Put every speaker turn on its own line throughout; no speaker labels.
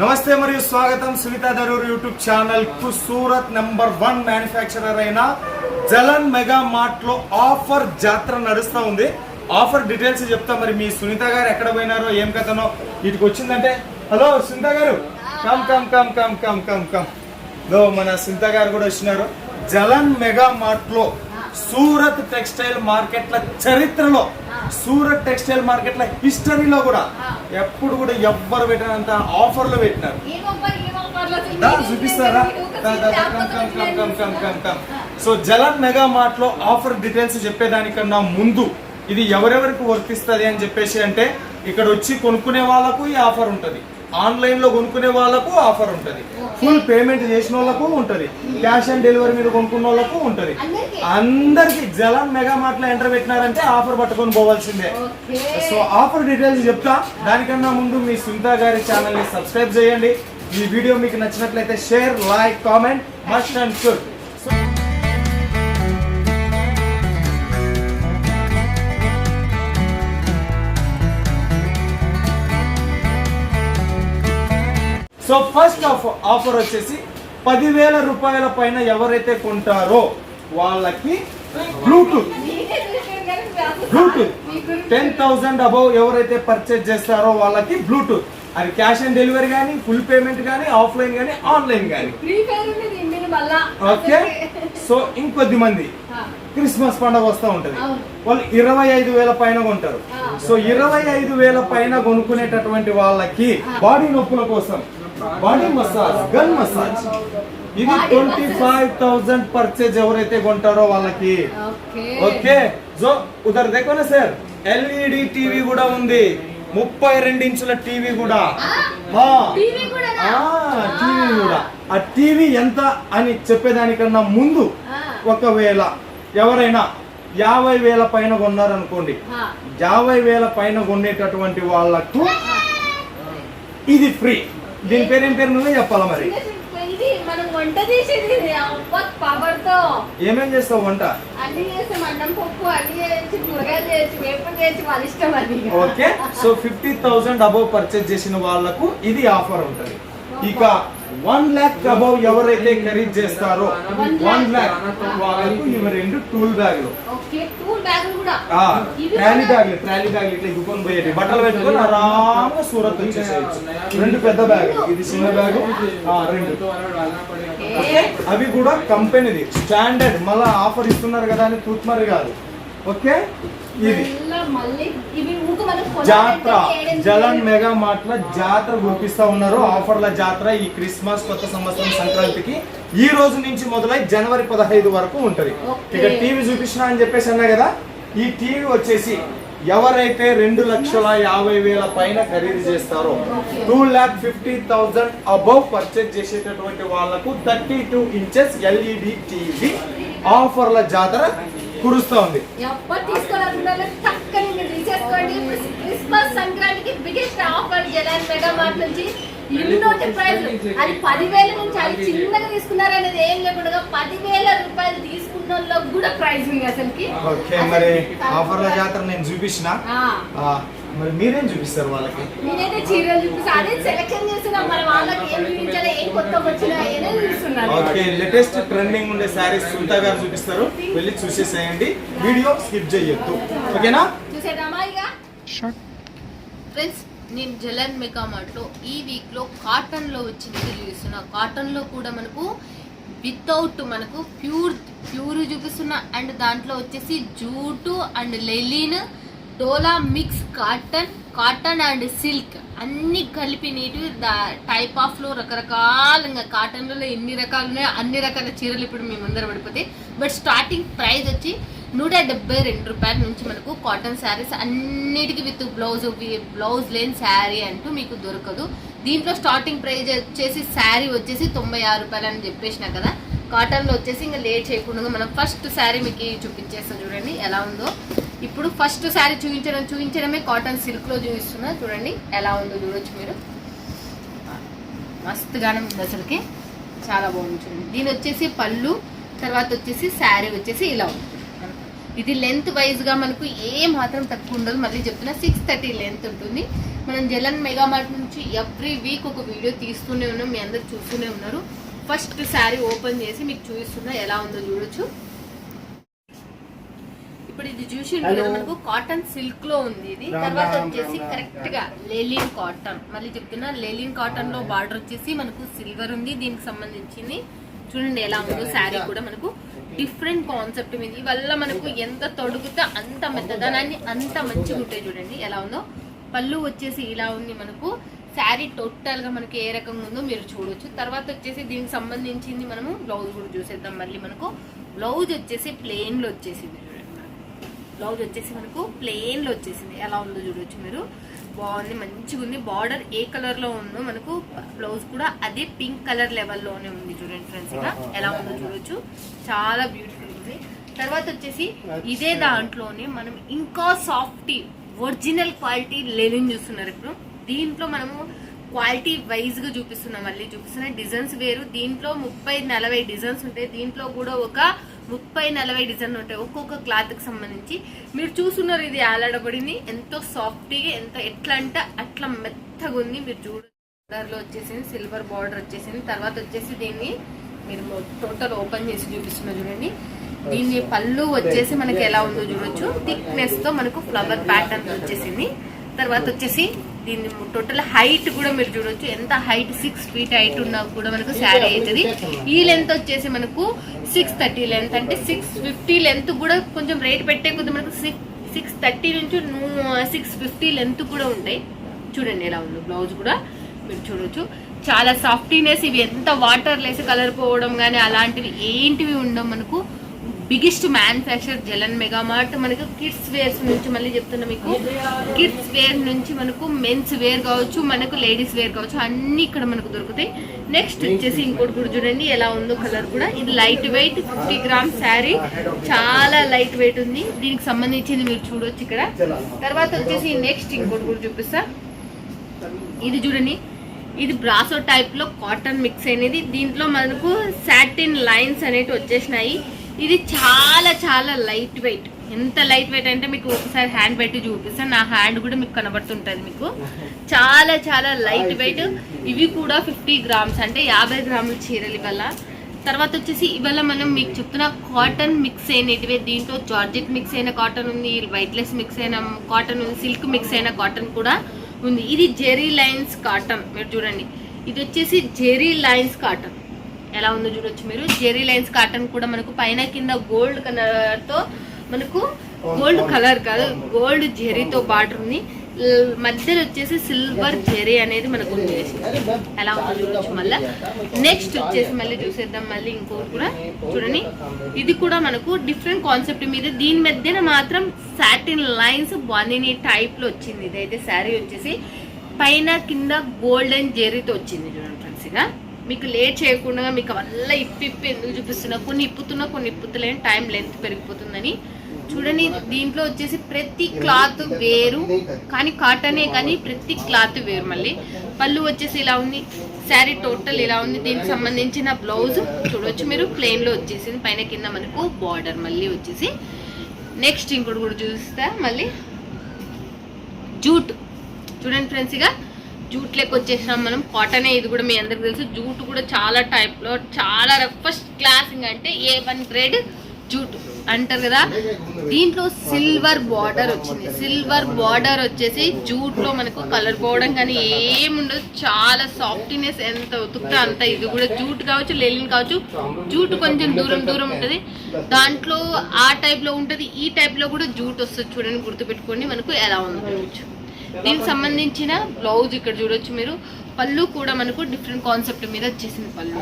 నమస్తే మరియు స్వాగతం సునీత దరూర్ యూట్యూబ్ ఛానల్కు సూరత్ నెంబర్ వన్ మ్యానుఫ్యాక్చరర్ అయిన జలన్ మెగా మార్ట్లో ఆఫర్ జాతర నడుస్తా ఉంది. ఆఫర్ డీటెయిల్స్ చెప్తా మరి మీ సునీత గారు ఎక్కడ పోయినారో ఏం కథనో వీటికి వచ్చిందంటే hello Sunitha garu come come come come come come కమ్లో మన సునీత గారు కూడా వచ్చినారు. జలన్ మెగా మార్ట్లో సూరత్ టెక్స్టైల్ మార్కెట్ల చరిత్రలో సూరత్ టెక్స్టైల్ మార్కెట్ల హిస్టరీలో కూడా ఎప్పుడు కూడా ఎవ్వరు పెట్టినంత ఆఫర్లు పెట్టినారు. చూపిస్తారా. సో జలన్ మెగా మార్ట్లో ఆఫర్ డీటెయిల్స్ చెప్పేదానికన్నా ముందు ఇది ఎవరెవరికి వర్తిస్తుంది అని చెప్పేసి అంటే ఇక్కడ వచ్చి కొనుక్కునే వాళ్ళకు ఈ ఆఫర్ ఉంటది. ఆన్లైన్లో కొనుక్కునే వాళ్ళకు ఆఫర్ ఉంటది. ఫుల్ పేమెంట్ చేసిన వాళ్ళకు ఉంటది. క్యాష్ ఆన్ డెలివరీ మీద కొనుక్కున్న వాళ్ళకు ఉంటది.
అందరికీ?
జలన్ మెగా మార్ట్లో ఎంటర్ పెట్టినారంటే ఆఫర్ పట్టుకొని పోవాల్సిందే. సో ఆఫర్ డీటెయిల్స్ చెప్తా. దానికన్నా ముందు మీ సునీత గారి ఛానల్ని సబ్స్క్రైబ్ చేయండి. ఈ వీడియో మీకు నచ్చినట్లయితే share like comment must and should so first of offer వచ్చేసి పదివేల రూపాయల పైన ఎవరైతే కొంటారో వాళ్ళకి Bluetooth. Bluetooth. Ten thousand above ఎవరైతే పర్చేజ్ చేస్తారో వాళ్ళకి బ్లూటూత్. అది క్యాష్ ఆన్ డెలివరీ కానీ ఫుల్ పేమెంట్ కానీ ఆఫ్లైన్ కానీ ఆన్లైన్ కానీ ఓకే? సో ఇంకొద్ది మంది. క్రిస్మస్ పండుగ వస్తూ ఉంటది. వాళ్ళు ఇరవై ఐదు వేల పైన కొంటారు. సో ఇరవై ఐదు వేల పైన కొనుక్కునేటటువంటి వాళ్ళకి బాడీ నొప్పుల కోసం బాడీ మసాజ్ గన్ మసాజ్ ఇది ట్వంటీ. ఫైవ్ థౌసండ్ పర్చేజ్ ఎవరైతే కొంటారో వాళ్ళకి. ఓకే. సో ఉదర్ దేకోనే సార్. ఎల్ఈడి టీవీ కూడా ఉంది. ముప్పై రెండు ఇంచుల టీవీ కూడా. ఆ.
టీవీ కూడా
ఆ, టీవీ కూడా. ఆ టీవీ ఎంత అని చెప్పేదానికన్నా ముందు ఒకవేళ ఎవరైనా యాభై వేల పైన కొన్నారనుకోండి. యాభై వేల పైన కొనేటటువంటి వాళ్ళకు ఇది ఫ్రీ. దీని పేరు ఏం పేరు నువ్వే చెప్పాలా మరి?
ఇది మనం వంట చేసేది పవర్తో
ఏమేం చేస్తావు వంట?
అన్ని చేస్తాం. అన్నం పప్పు అన్ని చేయొచ్చు కూరగాయలు చేయొచ్చు వేపుడు చేయొచ్చు వాళ్ళ ఇష్టం అది
okay. So fifty thousand above purchase చేసిన వాళ్ళకు ఇది ఆఫర్ ఉంటుంది. ఇక వన్ ల్యాక్ అబౌవ్ ఎవరైతే ఖరీదు చేస్తారో వన్ ల్యాక్ వాళ్ళకు ఇవి రెండు టూల్ బ్యాగులు
టూల్ బ్యాగ్
ట్రాలీ బ్యాగులు ట్రాలీ బ్యాగులు ఇట్లా గుప్పని పోయేటి బట్టలు పెట్టుకొని ఆరాంగా సూరత్ వచ్చేసేయచ్చు. రెండు పెద్ద బ్యాగులు ఇది చిన్న బ్యాగు రెండు. ఓకే అవి కూడా కంపెనీది స్టాండర్డ్ మళ్ళా ఆఫర్ ఇస్తున్నారు కదా అని తూత్మరి కాదు ఓకే ఇది జాత్ర. జలన్ మెగా మార్ట్లో జాతర గుర్తిస్తా ఉన్నారు. ఆఫర్ల జాతర ఈ క్రిస్మస్ కొత్త సంవత్సరం సంక్రాంతికి ఈ రోజు నుంచి మొదలై జనవరి పదహైదు వరకు ఉంటది. ఇక టీవీ చూపించిన అని చెప్పేసి అన్నా కదా ఈ టీవీ వచ్చేసి ఎవరైతే రెండు లక్షల యాభై వేల పైన ఖరీదు చేస్తారో two lakh fifty thousand above purchase చేసేటటువంటి వాళ్ళకు thirty two inches LED TV ఆఫర్ల జాతర కురుస్తా ఉంది.
క్రిస్మస్ సంక్రాంతికి biggest offer Jalan mega mart నుంచి ఇన్నోటి ప్రైస్ అది పదివేల నుంచి అది చిన్నగా తీసుకున్నారనేది ఏం లేకుండా పదివేల రూపాయలు తీసుకున్న కూడా ప్రైస్ ఉంది అసలుకి.
ఓకే మరి ఆఫర్ల జాతర నేను చూపించిన.
ఆ,
ఆ, మరి మీరేం చూపిస్తారు వాళ్ళకి?
నేనైతే చీరలు చూపిస్తా. అదే సెలెక్షన్ చేస్తున్నాం మన వాళ్ళకి ఏం చూపించాలి ఏం కొత్తగా వచ్చినాయి అనేది చూస్తున్నాను
ఓకే లేటెస్ట్ ట్రెండింగ్ ఉండే శారీస్ సునీత గారు చూపిస్తారు. వెళ్ళి చూసేసేయండి. వీడియో స్కిప్ చేయొద్దు. ఓకేనా?
చూసేద్దామా ఇక?
ఫ్రెండ్స్ నేను జలన్ మెకామార్ట్లో ఈ వీక్లో కాటన్లో వచ్చింది చూపిస్తున్నా. కాటన్లో కూడా మనకు వితౌట్ మనకు ప్యూర్ ప్యూర్ చూపిస్తున్నా. అండ్ దాంట్లో వచ్చేసి jute and linen dola mix cotton cotton and silk. అన్ని కలిపి నీటి టైప్ ఆఫ్లో ఇంకా కాటన్లలో ఎన్ని రకాలు ఉన్నాయో అన్ని రకాల చీరలు ఇప్పుడు మేము ముందర పడిపోతాయి. బట్ స్టార్టింగ్ ప్రైస్ వచ్చి నూట డెబ్బై రెండు రూపాయల నుంచి మనకు కాటన్ శారీస్ అన్నిటికీ విత్ బ్లౌజ్ బ్లౌజ్ లేని శారీ అంటూ మీకు దొరకదు. దీంట్లో స్టార్టింగ్ ప్రైస్ వచ్చేసి శారీ వచ్చేసి తొంభై ఆరు రూపాయలు అని చెప్పేసిన కదా కాటన్లో వచ్చేసి ఇంకా లేట్ చేయకుండా మనం ఫస్ట్ శారీ మీకు చూపించేస్తాం చూడండి ఎలా ఉందో. ఇప్పుడు ఫస్ట్ శారీ చూపించడం చూపించడమే కాటన్ సిల్క్లో చూపిస్తున్నా. చూడండి ఎలా ఉందో చూడొచ్చు మీరు. మస్తుగానే ఉంది అసలుకి. చాలా బాగుంది చూడండి. దీని వచ్చేసి పళ్ళు తర్వాత వచ్చేసి శారీ వచ్చేసి ఇలా ఉంటుంది. ఇది లెంత్ వైజ్గా మనకు ఏ మాత్రం తక్కువ ఉండదు. మళ్ళీ చెప్తున్నా సిక్స్ థర్టీ లెంత్ ఉంటుంది. మనం జలన్ మెగా మార్ట్ నుంచి ఎవ్రీ వీక్ ఒక వీడియో తీస్తూనే ఉన్నాం. మీ అందరు చూస్తూనే ఉన్నారు. ఫస్ట్ శారీ ఓపెన్ చేసి మీకు చూపిస్తున్నా ఎలా ఉందో చూడొచ్చు. ఇప్పుడు ఇది చూసి కదా మనకు కాటన్ సిల్క్లో ఉంది ఇది. తర్వాత వచ్చేసి కరెక్ట్గా లెలిన్ కాటన్ మళ్ళీ చెప్తున్నా లెలిన్ కాటన్లో బార్డర్ వచ్చేసి మనకు సిల్వర్ ఉంది. దీనికి సంబంధించింది చూడండి ఎలా ఉందో శారీ కూడా మనకు డిఫరెంట్ కాన్సెప్ట్ మీద. వల్ల మనకు ఎంత తొడుగుతే అంత మెత్తదనాన్ని అంత మంచిగా ఉంటాయి చూడండి. ఎలా ఉందో పళ్ళు వచ్చేసి ఇలా ఉంది మనకు. శారీ టోటల్గా మనకి ఏ రకంగా ఉందో మీరు చూడొచ్చు. తర్వాత వచ్చేసి దీనికి సంబంధించింది మనము బ్లౌజ్ కూడా చూసేద్దాం. మళ్ళీ మనకు బ్లౌజ్ వచ్చేసి ప్లెయిన్లో వచ్చేసింది. బ్లౌజ్ వచ్చేసి మనకు ప్లెయిన్లో వచ్చేసింది. ఎలా ఉందో చూడొచ్చు మీరు. బాగుంది మంచిగా ఉంది. బార్డర్ ఏ కలర్లో ఉందో మనకు బ్లౌజ్ కూడా అదే పింక్ కలర్ లెవెల్లోనే ఉంది చూడండి ఫ్రెండ్స్ ఇక. ఎలా ఉందో చూడొచ్చు. చాలా బ్యూటిఫుల్ ఉంది. తర్వాత వచ్చేసి ఇదే దాంట్లోనే మనం ఇంకా సాఫ్ట్ ఒరిజినల్ క్వాలిటీ లెనిన్ చూస్తున్నారు ఇప్పుడు. దీంట్లో మనము క్వాలిటీ వైజ్గా చూపిస్తున్నాం మళ్ళీ చూపిస్తున్న డిజైన్స్ వేరు. దీంట్లో ముప్పై నలభై డిజైన్స్ ఉంటాయి. దీంట్లో కూడా ఒక ముప్పై నలభై డిజైన్ ఉంటాయి. ఒక్కొక్క క్లాత్కి సంబంధించి. మీరు చూస్తున్నారు ఇది ఆలాడబడింది ఎంతో సాఫ్ట్గా ఎంత ఎట్లా అంటే అట్లా మెత్తగా ఉంది. మీరు చూడ లో వచ్చేసింది సిల్వర్ బార్డర్ వచ్చేసింది. తర్వాత వచ్చేసి దీన్ని మీరు టోటల్ ఓపెన్ చేసి చూపిస్తున్నారు చూడండి. దీన్ని పళ్ళు వచ్చేసి మనకి ఎలా ఉందో చూడొచ్చు. థిక్నెస్తో మనకు ఫ్లవర్ ప్యాటర్న్ వచ్చేసింది. తర్వాత వచ్చేసి దీని టోటల్ హైట్ కూడా మీరు చూడొచ్చు. ఎంత హైట్ సిక్స్ ఫీట్ హైట్ ఉన్నా కూడా మనకు శారీ అవుతుంది. ఈ లెంత్ వచ్చేసి మనకు సిక్స్ థర్టీ లెంత్ అంటే సిక్స్ ఫిఫ్టీ లెంత్ కూడా కొంచెం రేట్ పెట్టే కొద్ది మనకు సిక్స్ థర్టీ నుంచి సిక్స్ ఫిఫ్టీ లెంత్ కూడా ఉంటాయి. చూడండి ఎలా ఉంది బ్లౌజ్ కూడా మీరు చూడొచ్చు. చాలా సాఫ్టీనెస్ ఇవి ఎంత వాటర్ లేసి కలర్ పోవడం కానీ అలాంటివి ఏంటివి ఉండవు మనకు. Biggest manufacture Jalan mega mart. మనకు కిడ్స్ వేర్స్ నుంచి మళ్ళీ చెప్తున్నా మీకు. కిడ్స్ వేర్ నుంచి మనకు మెన్స్ వేర్ కావచ్చు మనకు లేడీస్ వేర్ కావచ్చు అన్ని ఇక్కడ మనకు దొరుకుతాయి. నెక్స్ట్ వచ్చేసి ఇంకోటి కూడా చూడండి ఎలా ఉందో కలర్ కూడా. ఇది light weight fifty gram sari. చాలా లైట్ వెయిట్ ఉంది. దీనికి సంబంధించింది మీరు చూడొచ్చు ఇక్కడ. తర్వాత వచ్చేసి నెక్స్ట్ ఇంకోటి కూడా చూపిస్తా. ఇది చూడండి. ఇది బ్రాసో టైప్లో కాటన్ మిక్స్ అనేది దీంట్లో మనకు సాటిన్ లైన్స్ అనేవి వచ్చేసినాయి. ఇది చాలా చాలా లైట్ వెయిట్ ఎంత లైట్ వెయిట్ అంటే మీకు ఒకసారి హ్యాండ్ పెట్టి చూపిస్తాను. నా హ్యాండ్ కూడా మీకు కనబడుతుంటది మీకు. చాలా చాలా లైట్ వెయిట్ ఇవి కూడా ఫిఫ్టీ గ్రామ్స్ అంటే యాభై గ్రాముల చీరలు ఇవాళ తర్వాత వచ్చేసి ఇవాళ మనం మీకు చెప్తున్న కాటన్ మిక్స్ అయినటివే. దీంట్లో జార్జెట్ మిక్స్ అయిన కాటన్ ఉంది వైట్లెస్ మిక్స్ అయిన కాటన్ ఉంది సిల్క్ మిక్స్ అయిన కాటన్ కూడా ఉంది. ఇది జెరీ లైన్స్ కాటన్ మీరు చూడండి. ఇది వచ్చేసి జెరీ లైన్స్ కాటన్ ఎలా ఉందో చూడొచ్చు మీరు. జెరీ లైన్స్ కాటన్ కూడా మనకు పైన కింద గోల్డ్ కలర్తో మనకు గోల్డ్ కలర్ కాదు గోల్డ్ జెరీతో బార్డర్ ఉంది. మధ్యలో వచ్చేసి సిల్వర్ జెరీ అనేది మనకు ఉండేసి ఎలా ఉందో చూడొచ్చు మళ్ళీ. నెక్స్ట్ వచ్చేసి మళ్ళీ చూసేద్దాం మళ్ళీ ఇంకోటి కూడా చూడండి. ఇది కూడా మనకు డిఫరెంట్ కాన్సెప్ట్ మీద దీని మధ్యన మాత్రం సాటిన్ లైన్స్ బానిని టైప్లో వచ్చింది. ఇదైతే శారీ వచ్చేసి పైన కింద గోల్డెన్ జెరీతో వచ్చింది చూడండి ఫ్రెండ్స్ ఇక. మీకు లేట్ చేయకుండా మీకు వల్ల ఇప్పి ఇప్పి ఎందుకు చూపిస్తున్నా? కొన్ని ఇప్పుతున్నా కొన్ని ఇప్పుతులేని టైం లెంత్ పెరిగిపోతుందని. చూడండి దీంట్లో వచ్చేసి ప్రతి క్లాత్ వేరు కానీ కాటనే కానీ ప్రతి క్లాత్ వేరు మళ్ళీ. పళ్ళు వచ్చేసి ఇలా ఉంది శారీ టోటల్ ఇలా ఉంది. దీనికి సంబంధించిన బ్లౌజ్ చూడవచ్చు మీరు. ప్లెయిన్లో వచ్చేసింది పైన కింద మనకు బార్డర్ మళ్ళీ వచ్చేసి. నెక్స్ట్ ఇంకోటి కూడా చూస్తే మళ్ళీ. జూట్. చూడండి ఫ్రెండ్స్ ఇక. జూట్ లెక్క వచ్చేసినాం మనం. కాటనే ఇది కూడా మీ అందరికి తెలుసు. జూట్ కూడా చాలా టైప్లో చాలా ఫస్ట్ క్లాసింగ్ అంటే ఏ వన్ గ్రేడ్ జూట్ అంటారు కదా. దీంట్లో సిల్వర్ బార్డర్ వచ్చింది. సిల్వర్ బార్డర్ వచ్చేసి జూట్లో మనకు కలర్ పోవడం కానీ ఏముండదు. చాలా సాఫ్ట్నెస్ ఎంత ఉతుకుతా అంత ఇది కూడా జూట్ కావచ్చు లెలిన్ కావచ్చు. జూట్ కొంచెం దూరం దూరం ఉంటుంది. దాంట్లో ఆ టైప్లో ఈ టైప్లో కూడా జూట్ వస్తుంది. చూడండి గుర్తుపెట్టుకోండి. మనకు ఎలా ఉందో. చూడొచ్చు దీనికి సంబంధించిన బ్లౌజ్ ఇక్కడ చూడొచ్చు మీరు. పళ్ళు కూడా మనకు డిఫరెంట్ కాన్సెప్ట్ మీద వచ్చేసింది పళ్ళు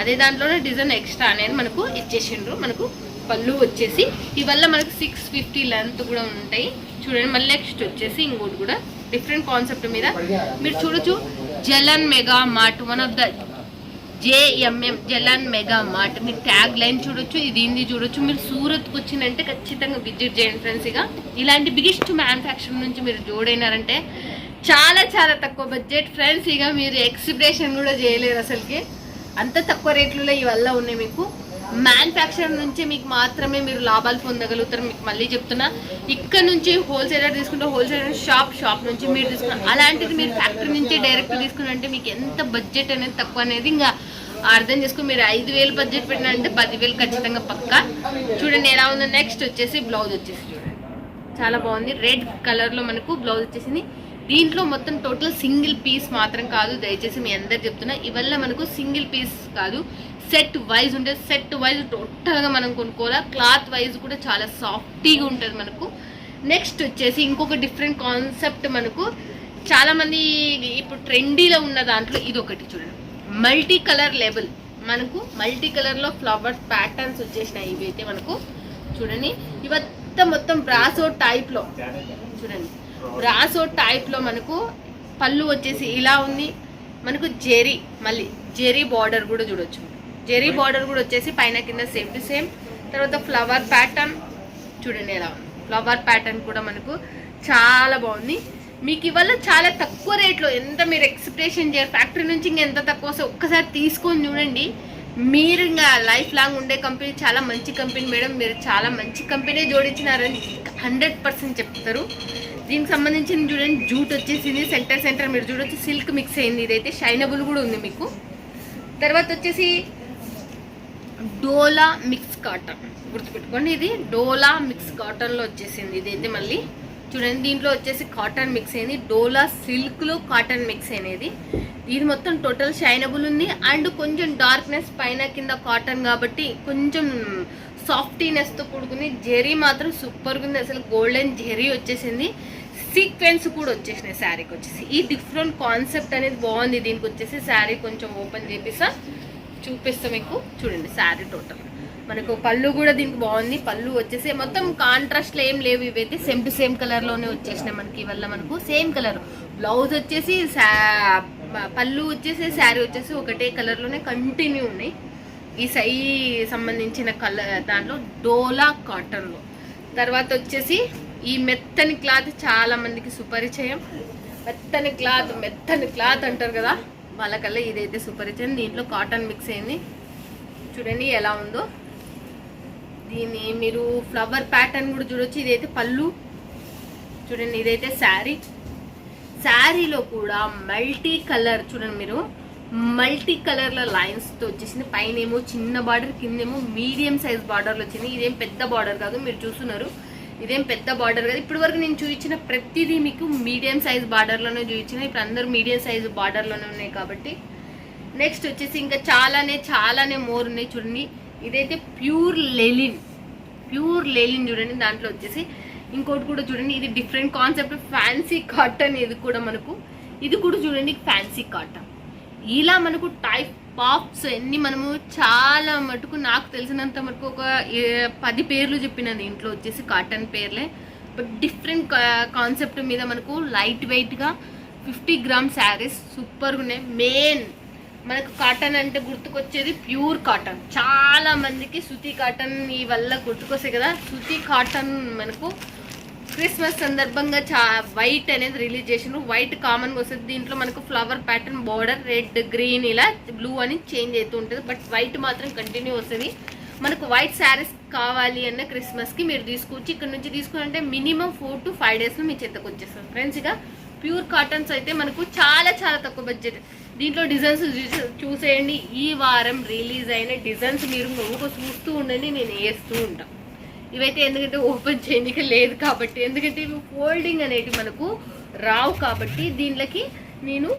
అదే దాంట్లోనే డిజైన్ ఎక్స్ట్రా అనేది మనకు ఇచ్చేసిండ్రు. మనకు పళ్ళు వచ్చేసి ఇవల్ల మనకు సిక్స్ ఫిఫ్టీ లెంత్ కూడా ఉంటాయి. చూడండి మళ్ళీ నెక్స్ట్ వచ్చేసి ఇంకోటి కూడా డిఫరెంట్ కాన్సెప్ట్ మీద. మీరు చూడొచ్చు Jalan mega mart one of the JMM Jalan mega mart. మీరు ట్యాగ్ లైన్ చూడొచ్చు ఇది హిందీ చూడొచ్చు. మీరు సూరత్కి వచ్చిందంటే ఖచ్చితంగా విజిట్ చేయండి ఫ్రెండ్స్ ఇక. ఇలాంటి బిగ్గెస్ట్ మ్యానుఫ్యాక్చర్ నుంచి మీరు జోడైనారంటే చాలా చాలా తక్కువ బడ్జెట్. ఫ్రెండ్స్ ఇక మీరు ఎక్స్ప్రెషన్ కూడా చేయలేరు అసలుకి. అంత తక్కువ రేట్లలో ఇవల్ల ఉన్నాయి మీకు. మ్యానుఫ్యాక్చర్ నుంచి మీకు మాత్రమే మీరు లాభాలు పొందగలుగుతారు మీకు మళ్ళీ చెప్తున్నా. ఇక్కడ నుంచి హోల్సేలర్ తీసుకుంటే హోల్సేలర్ షాప్ షాప్ నుంచి మీరు తీసుకున్న అలాంటిది మీరు ఫ్యాక్టరీ నుంచి డైరెక్ట్ తీసుకున్నంటే మీకు ఎంత బడ్జెట్ అనేది తక్కువ అనేది ఇంకా అర్థం చేసుకుని మీరు ఐదు వేలు బడ్జెట్ పెట్టినంటే పదివేలు ఖచ్చితంగా పక్కా. చూడండి ఎలా ఉందో. నెక్స్ట్ వచ్చేసి బ్లౌజ్ వచ్చేసి చూడండి. చాలా బాగుంది. రెడ్ కలర్లో మనకు బ్లౌజ్ వచ్చేసింది. దీంట్లో మొత్తం టోటల్ సింగిల్ పీస్ మాత్రం కాదు. దయచేసి మీ అందరు చెప్తున్నా. ఇవల్ల మనకు సింగిల్ పీస్ కాదు. సెట్ వైజ్ ఉంటుంది సెట్ వైజ్ టోటల్గా మనం కొనుక్కోవాలా. క్లాత్ వైజ్ కూడా చాలా సాఫ్టీగా ఉంటుంది మనకు. నెక్స్ట్ వచ్చేసి ఇంకొక డిఫరెంట్ కాన్సెప్ట్ మనకు. చాలామంది ఇప్పుడు ట్రెండీలో ఉన్న దాంట్లో ఇది ఒకటి చూడండి. మల్టీ కలర్ లెవెల్ మనకు మల్టీ కలర్లో ఫ్లవర్స్ ప్యాటర్న్స్ వచ్చేసినాయి ఇవి అయితే మనకు. చూడండి. ఇవంతా మొత్తం బ్రాసో టైప్లో చూడండి. బ్రాసో టైప్లో మనకు పళ్ళు వచ్చేసి ఇలా ఉంది. మనకు జెరీ మళ్ళీ జెరీ బార్డర్ కూడా చూడొచ్చు. జెరీ బార్డర్ కూడా వచ్చేసి పైన కింద సేమ్ టు సేమ్. తర్వాత ఫ్లవర్ ప్యాటర్న్ చూడండి ఎలా ఉంది. ఫ్లవర్ ప్యాటర్న్ కూడా మనకు చాలా బాగుంది. మీకు ఇవాళ చాలా తక్కువ రేట్లో ఎంత మీరు ఎక్స్ప్రెషన్ చేయరు ఫ్యాక్టరీ నుంచి ఇంకా ఎంత తక్కువ వస్తే ఒక్కసారి తీసుకొని చూడండి. మీరు ఇంకా లైఫ్ లాంగ్ ఉండే కంపెనీ చాలా మంచి కంపెనీ మేడం. మీరు చాలా మంచి కంపెనీ జోడించినారని హండ్రెడ్ పర్సెంట్ చెప్తారు. దీనికి సంబంధించిన చూడండి. జూట్ వచ్చేసింది సెంటర్ సెంటర్ మీరు చూడొచ్చు. సిల్క్ మిక్స్ అయింది. ఇదైతే షైనబుల్ కూడా ఉంది మీకు. తర్వాత వచ్చేసి డోలా మిక్స్ కాటన్. గుర్తుపెట్టుకోండి ఇది డోలా మిక్స్ కాటన్లో వచ్చేసింది. ఇదైతే మళ్ళీ చూడండి దీంట్లో వచ్చేసి కాటన్ మిక్స్ అయింది. డోలా సిల్క్లో కాటన్ మిక్స్ అయినది. ఇది మొత్తం టోటల్ షైనబుల్ ఉంది. అండ్ కొంచెం డార్క్నెస్ పైన కింద కాటన్ కాబట్టి కొంచెం సాఫ్టీనెస్తో కూడుకుంది జెరీ మాత్రం సూపర్గా ఉంది. అసలు గోల్డెన్ జెరీ వచ్చేసింది. సీక్వెన్స్ కూడా వచ్చేసినాయి శారీకి వచ్చేసి. ఈ డిఫరెంట్ కాన్సెప్ట్ అనేది బాగుంది. దీనికి వచ్చేసి శారీ కొంచెం ఓపెన్ చేపిస్తా. చూపిస్తా మీకు. చూడండి శారీ టోటల్ మనకు పళ్ళు కూడా దీనికి బాగుంది. పళ్ళు వచ్చేసి మొత్తం కాంట్రాస్ట్లో ఏం లేవు ఇవైతే. సేమ్ టు సేమ్ కలర్లోనే వచ్చేసినాయి మనకి ఇవల్ల మనకు. సేమ్ కలర్ బ్లౌజ్ వచ్చేసి పళ్ళు వచ్చేసి శారీ వచ్చేసి ఒకటే కలర్లోనే కంటిన్యూ ఉన్నాయి. ఈ సై సంబంధించిన కలర్ దాంట్లో డోలా కాటన్లో తర్వాత వచ్చేసి ఈ మెత్తని క్లాత్ చాలా మందికి సుపరిచయం. మెత్తని క్లాత్ మెత్తని క్లాత్ అంటారు కదా. వాళ్ళకల్లా ఇదైతే సుపరిచయం దీంట్లో కాటన్ మిక్స్ అయింది. చూడండి ఎలా ఉందో. దీన్ని మీరు ఫ్లవర్ ప్యాటర్న్ కూడా చూడొచ్చు. ఇదైతే పళ్ళు. చూడండి ఇదైతే శారీ. శారీలో కూడా మల్టీ కలర్ చూడండి మీరు. మల్టీ కలర్ల లైన్స్తో వచ్చేసింది. పైన ఏమో చిన్న బార్డర్ కిందేమో మీడియం సైజ్ బార్డర్లు వచ్చింది. ఇదేం పెద్ద బార్డర్ కాదు మీరు చూస్తున్నారు. ఇదేం పెద్ద బార్డర్ కాదు. ఇప్పటి వరకు నేను చూపించిన ప్రతిదీ మీకు మీడియం సైజ్ బార్డర్లోనే చూపించిన. ఇప్పుడు అందరూ మీడియం సైజ్ బార్డర్లోనే ఉన్నాయి కాబట్టి. నెక్స్ట్ వచ్చేసి ఇంకా చాలానే చాలానే మోర్ ఉన్నాయి చూడండి. ఇదైతే ప్యూర్ లెలిన్ ప్యూర్ లెలిన్ చూడండి. దాంట్లో వచ్చేసి ఇంకోటి కూడా చూడండి. ఇది డిఫరెంట్ కాన్సెప్ట్ ఫ్యాన్సీ కాటన్ ఇది కూడా మనకు. ఇది కూడా చూడండి ఫ్యాన్సీ కాటన్ ఇలా మనకు టైప్ పాప్స్ ఎన్ని మనము చాలా మటుకు నాకు తెలిసినంత మటుకు ఒక పది పేర్లు చెప్పిన దీంట్లో వచ్చేసి కాటన్ పేర్లే. బట్ డిఫరెంట్ కాన్సెప్ట్ మీద మనకు లైట్ వెయిట్గా ఫిఫ్టీ గ్రామ్ శారీస్ సూపర్గా ఉన్నాయి. మెయిన్ మనకు కాటన్ అంటే గుర్తుకొచ్చేది ప్యూర్ కాటన్. చాలా మందికి సుతి కాటన్ ఈ వల్ల గుర్తుకొస్తాయి కదా. సుతి కాటన్ మనకు క్రిస్మస్ సందర్భంగా చా వైట్ అనేది రిలీజ్ చేసిన వైట్ కామన్గా వస్తుంది. దీంట్లో మనకు flower pattern border red green ఇలా బ్లూ అని చేంజ్ అవుతూ ఉంటుంది. బట్ వైట్ మాత్రం కంటిన్యూ వస్తుంది. మనకు వైట్ శారీస్ కావాలి అన్న క్రిస్మస్కి మీరు తీసుకోవచ్చు ఇక్కడ నుంచి తీసుకున్నంటే మినిమం ఫోర్ టు ఫైవ్ డేస్లో మీ చేతకు వచ్చేస్తుంది. ఫ్రెండ్స్ ఇక ప్యూర్ కాటన్స్ అయితే మనకు చాలా చాలా తక్కువ బడ్జెట్. దీంట్లో డిజైన్స్ చూసేయండి. ఈ వారం రిలీజ్ అయిన డిజైన్స్ మీరు ఇంకొక చూస్తూ ఉండండి. నేను వేస్తూ ఉంటాను ఇవైతే ఎందుకంటే ఓపెన్ చేయడానికి లేదు కాబట్టి. ఎందుకంటే ఇవి ఫోల్డింగ్ అనేవి మనకు రావు కాబట్టి దీనికి నేను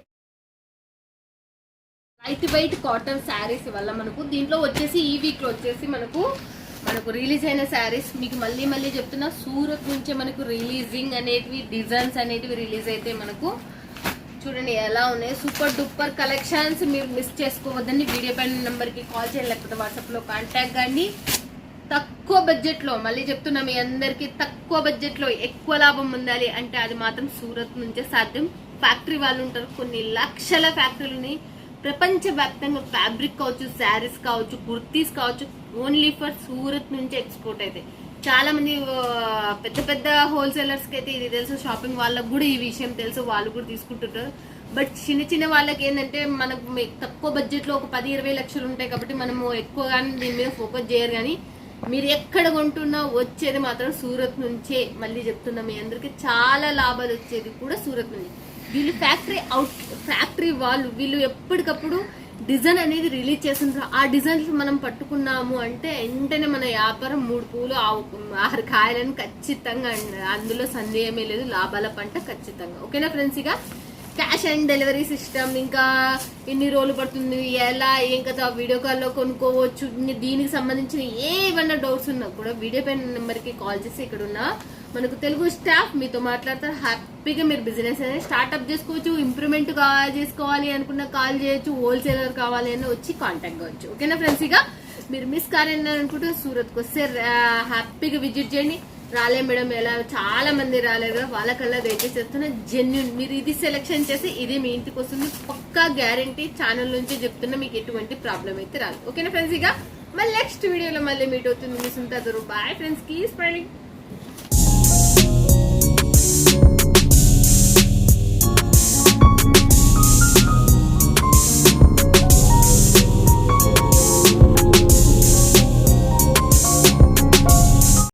లైట్ వెయిట్ కాటన్ శారీస్ వల్ల మనకు దీంట్లో వచ్చేసి ఈ వీక్లో వచ్చేసి మనకు మనకు రిలీజ్ అయిన శారీస్. మీకు మళ్ళీ మళ్ళీ చెప్తున్నా సూరత్ నుంచే మనకు రిలీజింగ్ అనేటివి డిజైన్స్ అనేటివి రిలీజ్ అయితే మనకు చూడండి ఎలా ఉన్నాయి. సూపర్ డూపర్ కలెక్షన్స్ మీరు మిస్ చేసుకోవద్దని వీడియో పైన నెంబర్కి కాల్ చేయండి లేకపోతే వాట్సాప్లో కాంటాక్ట్ కానీ తక్కువ బడ్జెట్లో మళ్ళీ చెప్తున్నా మీ అందరికీ తక్కువ బడ్జెట్లో ఎక్కువ లాభం ఉండాలి అంటే అది మాత్రం సూరత్ నుంచే సాధ్యం. ఫ్యాక్టరీ వాళ్ళు ఉంటారు కొన్ని లక్షల ఫ్యాక్టరీలని ప్రపంచవ్యాప్తంగా ఫ్యాబ్రిక్ కావచ్చు శారీస్ కావచ్చు కుర్తీస్ కావచ్చు ఓన్లీ ఫర్ సూరత్ నుంచి ఎక్స్పోర్ట్ అయితే చాలా మంది పెద్ద పెద్ద హోల్సేలర్స్కి అయితే ఇది తెలుసు షాపింగ్ వాళ్ళకు కూడా ఈ విషయం తెలుసు వాళ్ళు కూడా తీసుకుంటుంటారు. బట్ చిన్న చిన్న వాళ్ళకి ఏంటంటే మనకు తక్కువ బడ్జెట్లో ఒక పది ఇరవై లక్షలు ఉంటాయి కాబట్టి మనము ఎక్కువగానే దీని మీద ఫోకస్ చేయరు కానీ మీరు ఎక్కడ కొంటున్నా వచ్చేది మాత్రం సూరత్ నుంచే మళ్ళీ చెప్తున్నా మీ అందరికి. చాలా లాభాలు వచ్చేది కూడా సూరత్ నుంచి వీళ్ళు ఫ్యాక్టరీ అవుట్ ఫ్యాక్టరీ వాళ్ళు వీళ్ళు ఎప్పటికప్పుడు డిజైన్ అనేది రిలీజ్ చేస్తుంటారు. ఆ డిజైన్స్ మనం పట్టుకున్నాము అంటే వెంటనే మన వ్యాపారం మూడు పూలు ఆవు- ఆరు కాయలను ఖచ్చితంగా అందులో సందేహమే లేదు లాభాల పంట ఖచ్చితంగా. ఓకేనా ఫ్రెండ్స్ ఇక? క్యాష్ అండ్ డెలివరీ సిస్టమ్ ఇంకా ఎన్ని రోజులు పడుతుంది ఎలా ఏం కదా వీడియో కాల్లో కొనుక్కోవచ్చు దీనికి సంబంధించిన ఏవన్నా డౌట్స్ ఉన్నా కూడా వీడియో పైన నెంబర్కి కాల్ చేసి ఇక్కడ ఉన్న మనకు తెలుగు స్టాఫ్ మీతో మాట్లాడతారు హ్యాపీగా మీరు బిజినెస్ అనేది స్టార్ట్అప్ చేసుకోవచ్చు ఇంప్రూవ్మెంట్ కావాలి చేసుకోవాలి అనుకున్న కాల్ చేయొచ్చు హోల్సేలర్ కావాలి అని వచ్చి కాంటాక్ట్ కావచ్చు. ఓకేనా ఫ్రెండ్స్? ఇక మీరు మిస్ కారని అనుకుంటే సూరత్కి వస్తే హ్యాపీగా విజిట్ చేయండి. రాలే మేడం ఎలా చాలా మంది రాలేరు. వాళ్ళకల్లా వెయిట్ చెప్తున్నా జెన్యున్ మీరు ఇది సెలెక్షన్ చేసి ఇది మీ ఇంటికి వస్తుంది పక్కా గ్యారంటీ ఛానల్ నుంచి చెప్తున్నా మీకు ఎటువంటి ప్రాబ్లం అయితే రాదు. ఓకేనా ఫ్రెండ్స్ ఇక మళ్ళీ నెక్స్ట్ వీడియోలో మళ్ళీ మీట్ అవుతుంది మీ సుంతా బాయ్ ఫ్రెండ్స్ కీ ఫ్రెండ్